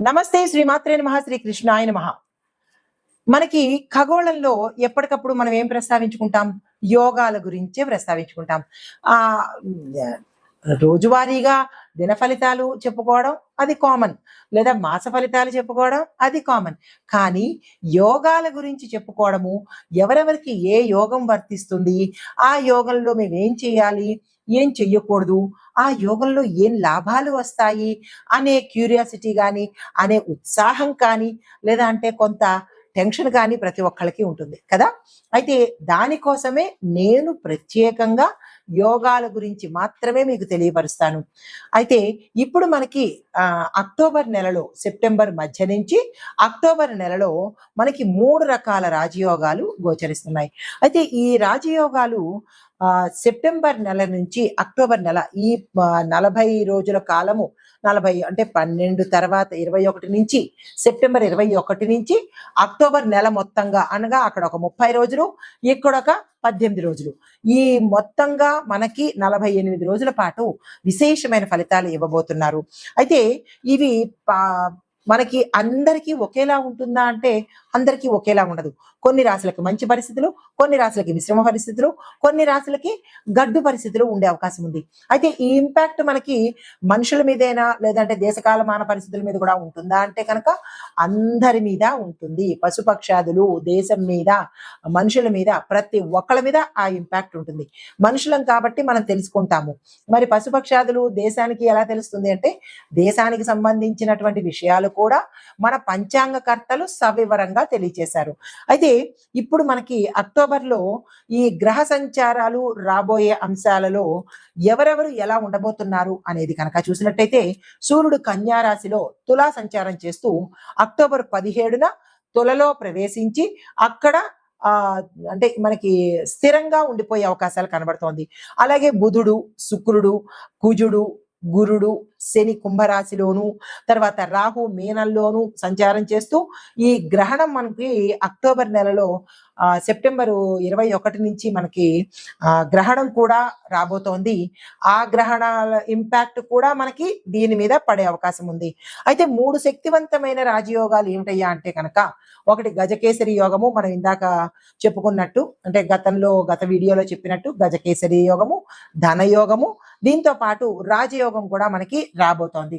నమస్తే శ్రీమాత్రే నమ శ్రీ కృష్ణాయ నమ. మనకి ఖగోళంలో ఎప్పటికప్పుడు మనం ఏం ప్రస్తావించుకుంటాం? యోగాల గురించే ప్రస్తావించుకుంటాం. ఆ రోజువారీగా దిన ఫలితాలు చెప్పుకోవడం అది కామన్. లేదా మాస ఫలితాలు చెప్పుకోవడం అది కామన్. కానీ యోగాల గురించి చెప్పుకోవడము ఎవరెవరికి ఏ యోగం వర్తిస్తుంది? ఆ యోగంలో మేము ఏం చేయాలి? ఏం చెయ్యకూడదు? ఆ యోగంలో ఏం లాభాలు వస్తాయి? అనే క్యూరియాసిటీ కానీ అనే ఉత్సాహం కానీ లేదా అంటే కొంత టెన్షన్ కానీ ప్రతి ఒక్కళ్ళకి ఉంటుంది కదా? అయితే దానికోసమే నేను ప్రత్యేకంగా యోగాల గురించి మాత్రమే మీకు తెలియపరుస్తాను. అయితే ఇప్పుడు మనకి అక్టోబర్ నెలలో సెప్టెంబర్ మధ్య నుంచి అక్టోబర్ నెలలో మనకి మూడు రకాల రాజయోగాలు గోచరిస్తున్నాయి. అయితే ఈ రాజయోగాలు సెప్టెంబర్ నెల నుంచి అక్టోబర్ నెల ఈ నలభై రోజుల కాలము నలభై అంటే పన్నెండు తర్వాత ఇరవై ఒకటి నుంచి సెప్టెంబర్ ఇరవై ఒకటి నుంచి అక్టోబర్ నెల మొత్తంగా అనగా అక్కడ ఒక ముప్పై రోజులు ఇక్కడ ఒక పద్దెనిమిది రోజులు. ఈ మొత్తంగా మనకి నలభై ఎనిమిది రోజుల పాటు విశేషమైన ఫలితాలు ఇవ్వబోతున్నారు. అయితే ఇవి పా- మనకి అందరికీ ఒకేలా ఉంటుందా అంటే అందరికీ ఒకేలా ఉండదు. కొన్ని రాశులకి మంచి పరిస్థితులు కొన్ని రాశులకి మిశ్రమ పరిస్థితులు కొన్ని రాశులకి గడ్డు పరిస్థితులు ఉండే అవకాశం ఉంది. అయితే ఈ ఇంపాక్ట్ మనకి మనుషుల మీదైనా లేదంటే దేశకాలమాన పరిస్థితుల మీద కూడా ఉంటుందా అంటే కనుక అందరి మీద ఉంటుంది. పశుపక్షాదులు దేశం మీద మనుషుల మీద ప్రతి ఒక్కళ్ళ మీద ఆ ఇంపాక్ట్ ఉంటుంది. మనుషులం కాబట్టి మనం తెలుసుకుంటాము. మరి పశుపక్షాదులు దేశానికి ఎలా తెలుస్తుంది అంటే దేశానికి సంబంధించినటువంటి విషయాలు కూడా మన పంచాంగకర్తలు సవివరంగా తెలియజేశారు అయితే ఇప్పుడు మనకి అక్టోబర్లో ఈ గ్రహ సంచారాలు రాబోయే అంశాలలో ఎవరెవరు ఎలా ఉండబోతున్నారు అనేది కనుక చూసినట్టయితే సూర్యుడు కన్యారాశిలో తులా సంచారం చేస్తూ అక్టోబర్ పదిహేడున తులలో ప్రవేశించి అక్కడ అంటే మనకి స్థిరంగా ఉండిపోయే అవకాశాలు కనబడుతోంది. అలాగే బుధుడు శుక్రుడు కుజుడు గురుడు శని కుంభరాశిలోను తర్వాత రాహు మీనంలోను సంచారం చేస్తూ ఈ గ్రహణం మనకి అక్టోబర్ నెలలో సెప్టెంబరు సెప్టెంబర్ ఇరవై ఒకటి నుంచి మనకి గ్రహణం కూడా రాబోతోంది. ఆ గ్రహణాల ఇంపాక్ట్ కూడా మనకి దీని మీద పడే అవకాశం ఉంది. అయితే మూడు శక్తివంతమైన రాజయోగాలు ఏమిటయ్యా అంటే కనుక ఒకటి గజకేసరి యోగము మనం ఇందాక చెప్పుకున్నట్టు అంటే గతంలో గత వీడియోలో చెప్పినట్టు గజకేసరి యోగము ధనయోగము దీంతో పాటు రాజయోగం కూడా మనకి రాబోతోంది.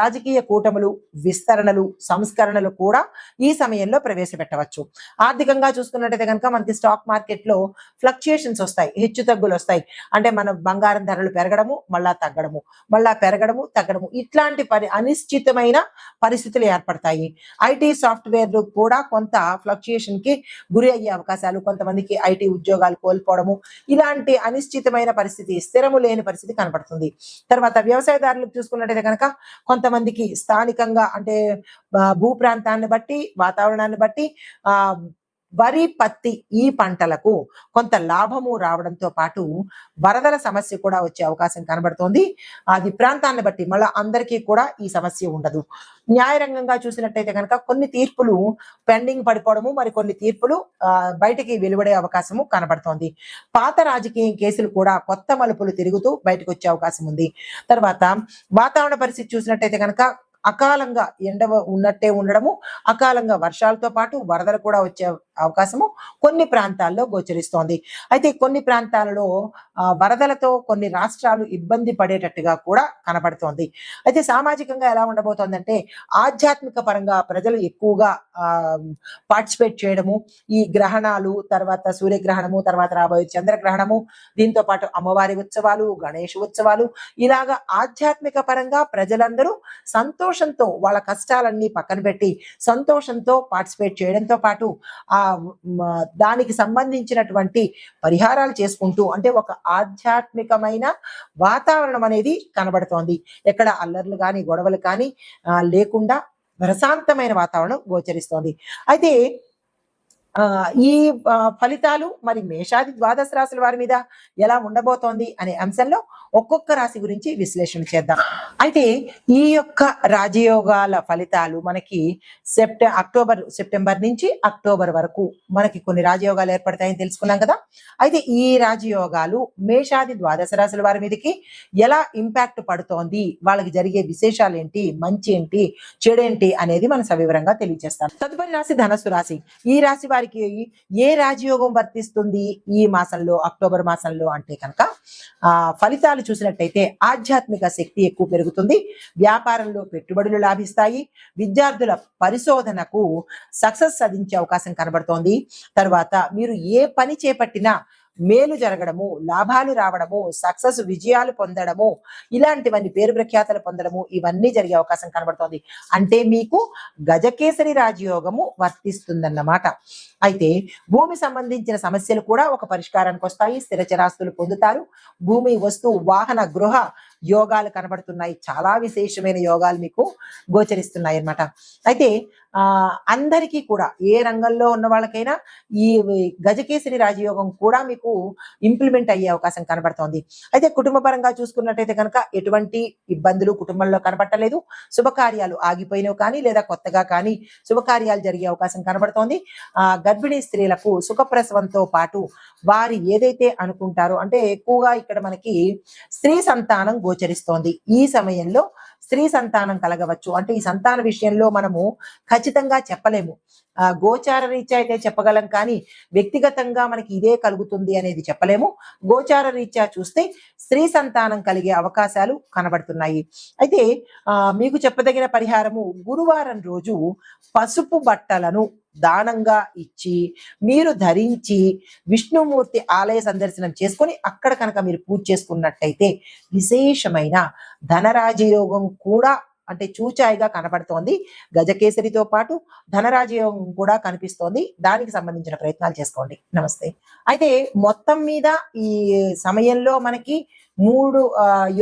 రాజకీయ కూటములు విస్తరణలు సంస్కరణలు కూడా ఈ సమయంలో ప్రవేశపెట్టవచ్చు. ఆర్థికంగా చూసుకున్నట్టయితే కనుక మనకి స్టాక్ మార్కెట్లో ఫ్లక్చుయేషన్స్ వస్తాయి హెచ్చు తగ్గులు వస్తాయి. అంటే మన బంగారం ధరలు పెరగడము మళ్ళా తగ్గడము మళ్ళా పెరగడము తగ్గడము. ఇట్లాంటి పరి అనిశ్చితమైన పరిస్థితులు ఏర్పడతాయి. ఐటీ సాఫ్ట్వేర్ కూడా కొంత ఫ్లక్చుయేషన్కి గురి అయ్యే అవకాశాలు కొంతమందికి ఐటీ ఉద్యోగాలు కోల్పోవడము ఇలాంటి అనిశ్చితమైన పరిస్థితి స్థిరము లేని పరిస్థితి కనబడుతుంది తర్వాత వ్యవసాయదారులకు చూసుకున్నట్టయితే కనుక కొంతమందికి స్థానికంగా అంటే భూ ప్రాంతాన్ని బట్టి వాతావరణాన్ని బట్టి ఆ వరి పత్తి ఈ పంటలకు కొంత లాభము రావడంతో పాటు వరదల సమస్య కూడా వచ్చే అవకాశం కనబడుతోంది. అది ప్రాంతాన్ని బట్టి మళ్ళీ అందరికీ కూడా ఈ సమస్య ఉండదు. న్యాయరంగంగా చూసినట్టయితే కనుక కొన్ని తీర్పులు పెండింగ్ పడిపోవడము మరి కొన్ని తీర్పులు ఆ, బయటికి వెలువడే అవకాశము కనబడుతోంది. పాత రాజకీయ కేసులు కూడా కొత్త మలుపులు తిరుగుతూ బయటకు వచ్చే అవకాశం ఉంది. తర్వాత వాతావరణ పరిస్థితి చూసినట్టయితే కనుక అకాలంగా ఎండ ఉన్నట్టే ఉండడము అకాలంగా వర్షాలతో పాటు వరదలు కూడా వచ్చే అవకాశము కొన్ని ప్రాంతాల్లో గోచరిస్తోంది. అయితే కొన్ని ప్రాంతాలలో వరదలతో కొన్ని రాష్ట్రాలు ఇబ్బంది పడేటట్టుగా కూడా కనబడుతోంది అయితే సామాజికంగా ఎలా ఉండబోతోందంటే ఆధ్యాత్మిక పరంగా ప్రజలు ఎక్కువగా పార్టిసిపేట్ చేయడము ఈ గ్రహణాలు తర్వాత సూర్యగ్రహణము తర్వాత రాబోయే చంద్రగ్రహణము దీంతో పాటు అమ్మవారి ఉత్సవాలు గణేష్ ఉత్సవాలు ఇలాగా ఆధ్యాత్మిక పరంగా ప్రజలందరూ సంతోష సంతోషంతో వాళ్ళ కష్టాలన్నీ పక్కన పెట్టి సంతోషంతో పార్టిసిపేట్ చేయడంతో పాటు ఆ దానికి సంబంధించినటువంటి పరిహారాలు చేసుకుంటూ అంటే ఒక ఆధ్యాత్మికమైన వాతావరణం అనేది కనబడుతోంది. ఎక్కడ అల్లర్లు కానీ గొడవలు కానీ లేకుండా ప్రశాంతమైన వాతావరణం గోచరిస్తోంది. అయితే ఈ ఫలితాలు మరి మేషాది ద్వాదశ రాశుల వారి మీద ఎలా ఉండబోతోంది అనే అంశంలో ఒక్కొక్క రాశి గురించి విశ్లేషణ చేద్దాం. అయితే ఈ యొక్క రాజయోగాల ఫలితాలు మనకి సెప్టె అక్టోబర్ సెప్టెంబర్ నుంచి అక్టోబర్ వరకు మనకి కొన్ని రాజయోగాలు ఏర్పడతాయని తెలుసుకున్నాం కదా. అయితే ఈ రాజయోగాలు మేషాది ద్వాదశ రాశుల వారి మీదకి ఎలా ఇంపాక్ట్ పడుతోంది? వాళ్ళకి జరిగే విశేషాలు ఏంటి? మంచి ఏంటి? చెడేంటి అనేది మనం సవివరంగా తెలియజేస్తాం. తదుపరి రాశి ధనస్సు రాశి. ఈ రాశి వారి వారికి ఏ రాజయోగం వర్తిస్తుంది ఈ మాసంలో అక్టోబర్ మాసంలో అంటే కనుక ఆ ఫలితాలు చూసినట్టయితే ఆధ్యాత్మిక శక్తి ఎక్కువ పెరుగుతుంది. వ్యాపారంలో పెట్టుబడులు లాభిస్తాయి. విద్యార్థుల పరిశోధనకు సక్సెస్ సాధించే అవకాశం కనబడుతోంది. తర్వాత మీరు ఏ పని చేపట్టినా మేలు జరగడము లాభాలు రావడము సక్సెస్ విజయాలు పొందడము ఇలాంటివన్నీ పేరు ప్రఖ్యాతలు పొందడము ఇవన్నీ జరిగే అవకాశం కనబడుతోంది. అంటే మీకు గజకేసరి రాజయోగము వర్తిస్తుందన్నమాట. అయితే భూమి సంబంధించిన సమస్యలు కూడా ఒక పరిష్కారానికి వస్తాయి స్థిరచరాస్తులు పొందుతారు. భూమి వస్తు వాహన గృహ యోగాలు కనబడుతున్నాయి. చాలా విశేషమైన యోగాలు మీకు గోచరిస్తున్నాయి అన్నమాట అయితే అందరికీ కూడా ఏ రంగంలో ఉన్న వాళ్ళకైనా ఈ గజకేసరి రాజయోగం కూడా మీకు ఇంప్లిమెంట్ అయ్యే అవకాశం కనబడుతోంది. అయితే కుటుంబ పరంగా చూసుకున్నట్టయితే కనుక ఎటువంటి ఇబ్బందులు కుటుంబంలో కనబట్టలేదు శుభకార్యాలు ఆగిపోయినవి కానీ లేదా కొత్తగా కానీ శుభకార్యాలు జరిగే అవకాశం కనబడుతోంది. ఆ గర్భిణీ స్త్రీలకు సుఖప్రసవంతో పాటు వారి ఏదైతే అనుకుంటారో అంటే ఎక్కువగా ఇక్కడ మనకి స్త్రీ సంతానం గోచరిస్తోంది. ఈ సమయంలో స్త్రీ సంతానం కలగవచ్చు. అంటే ఈ సంతాన విషయంలో మనము ఖచ్చితంగా చెప్పలేము. ఆ గోచార రీత్యా అయితే చెప్పగలం కానీ వ్యక్తిగతంగా మనకి ఇదే కలుగుతుంది అనేది చెప్పలేము. గోచార రీత్యా చూస్తే స్త్రీ సంతానం కలిగే అవకాశాలు కనబడుతున్నాయి. అయితే ఆ మీకు చెప్పదగిన పరిహారము గురువారం రోజు పసుపు బట్టలను దానంగా ఇచ్చి మీరు ధరించి విష్ణుమూర్తి ఆలయ సందర్శనం చేసుకొని అక్కడ కనుక మీరు పూజ చేసుకున్నట్టయితే విశేషమైన ధనరాజయోగం కూడా అంటే చూచాయిగా కనబడుతోంది. గజకేసరితో పాటు ధనరాజయోగం కూడా కనిపిస్తోంది. దానికి సంబంధించిన ప్రయత్నాలు చేసుకోండి. నమస్తే. అయితే మొత్తం మీద ఈ సమయంలో మనకి మూడు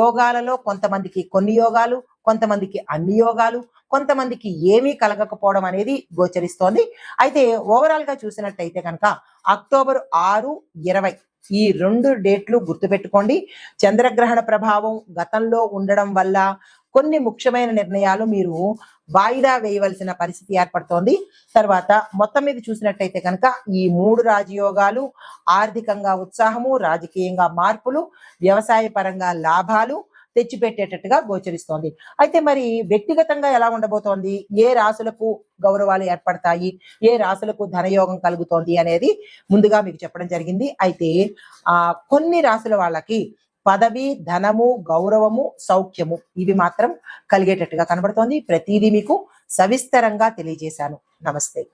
యోగాలలో కొంతమందికి కొన్ని యోగాలు కొంతమందికి అన్ని యోగాలు కొంతమందికి ఏమీ కలగకపోవడం అనేది గోచరిస్తోంది. అయితే ఓవరాల్గా చూసినట్టయితే కనుక అక్టోబర్ ఆరు ఇరవై ఈ రెండు డేట్లు గుర్తుపెట్టుకోండి. చంద్రగ్రహణ ప్రభావం గతంలో ఉండడం వల్ల కొన్ని ముఖ్యమైన నిర్ణయాలు మీరు వాయిదా వేయవలసిన పరిస్థితి ఏర్పడుతోంది. తర్వాత మొత్తం మీద చూసినట్టయితే కనుక ఈ మూడు రాజయోగాలు ఆర్థికంగా ఉత్సాహము రాజకీయంగా మార్పులు వ్యవసాయ పరంగా లాభాలు తెచ్చిపెట్టేటట్టుగా గోచరిస్తోంది. అయితే మరి వ్యక్తిగతంగా ఎలా ఉండబోతోంది? ఏ రాసులకు గౌరవాలు ఏర్పడతాయి? ఏ రాసులకు ధనయోగం కలుగుతోంది అనేది ముందుగా మీకు చెప్పడం జరిగింది. అయితే ఆ కొన్ని రాసుల వాళ్ళకి పదవి ధనము గౌరవము సౌఖ్యము ఇవి మాత్రం కలిగేటట్టుగా కనబడుతోంది. ప్రతిదీ మీకు సవిస్తరంగా తెలియజేశాను. నమస్తే.